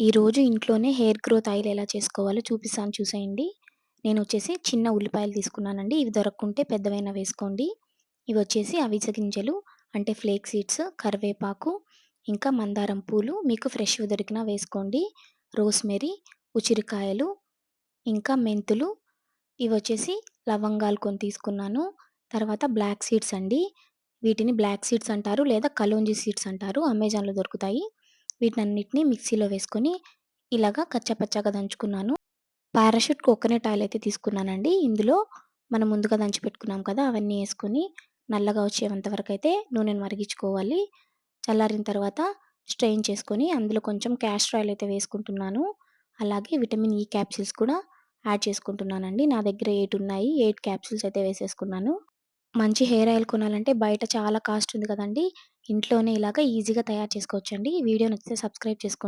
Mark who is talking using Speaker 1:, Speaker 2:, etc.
Speaker 1: ఈరోజు ఇంట్లోనే hair growth oil ఎలా చేసుకోవాలో చూపిస్తాను చూసేయండి. నేను వచ్చేసి చిన్న ఉల్లిపాయలు తీసుకున్నానండి. ఇవి దొరకకుంటే పెద్దవైనా వేసుకోండి. ఇవి వచ్చేసి అవిసె గింజలు అంటే ఫ్లేక్ సీడ్స్ కరివేపాకు ఇంకా మందారం పూలు మీకు ఫ్రెష్ దొరికినా వేసుకోండి. రోస్మెరీ ఉసిరికాయలు ఇంకా మెంతులు. ఇవి వచ్చేసి లవంగాలు కొని తీసుకున్నాను. తర్వాత బ్లాక్ సీడ్స్ అండి. వీటిని బ్లాక్ సీడ్స్ అంటారు లేదా కలోంజీ సీడ్స్ అంటారు. అమెజాన్లో దొరుకుతాయి. వీటన్నిటిని మిక్సీలో వేసుకొని ఇలాగా కచ్చపచ్చగా దంచుకున్నాను. పారాషూట్ కోకోనట్ ఆయిల్ అయితే తీసుకున్నానండి. ఇందులో మనం ముందుగా దంచి పెట్టుకున్నాం కదా అవన్నీ వేసుకొని నల్లగా వచ్చేంత వరకు అయితే నూనెను మరిగించుకోవాలి. చల్లారిన తర్వాత స్ట్రెయిన్ చేసుకొని అందులో కొంచెం క్యాస్టర్ ఆయిల్ అయితే వేసుకుంటున్నాను. అలాగే విటమిన్ ఈ క్యాప్సిల్స్ కూడా యాడ్ చేసుకుంటున్నానండి. నా దగ్గర ఎయిట్ ఉన్నాయి. ఎయిట్ క్యాప్సిల్స్ అయితే వేసేసుకున్నాను. మంచి హెయిర్ ఆయిల్ కొనాలంటే బయట చాలా కాస్ట్ ఉంది కదండి. ఇంట్లోనే ఇలాగ ఈజీగా తయారు చేసుకోవచ్చండి. ఈ వీడియో నచ్చితే సబ్స్క్రైబ్ చేసుకోండి.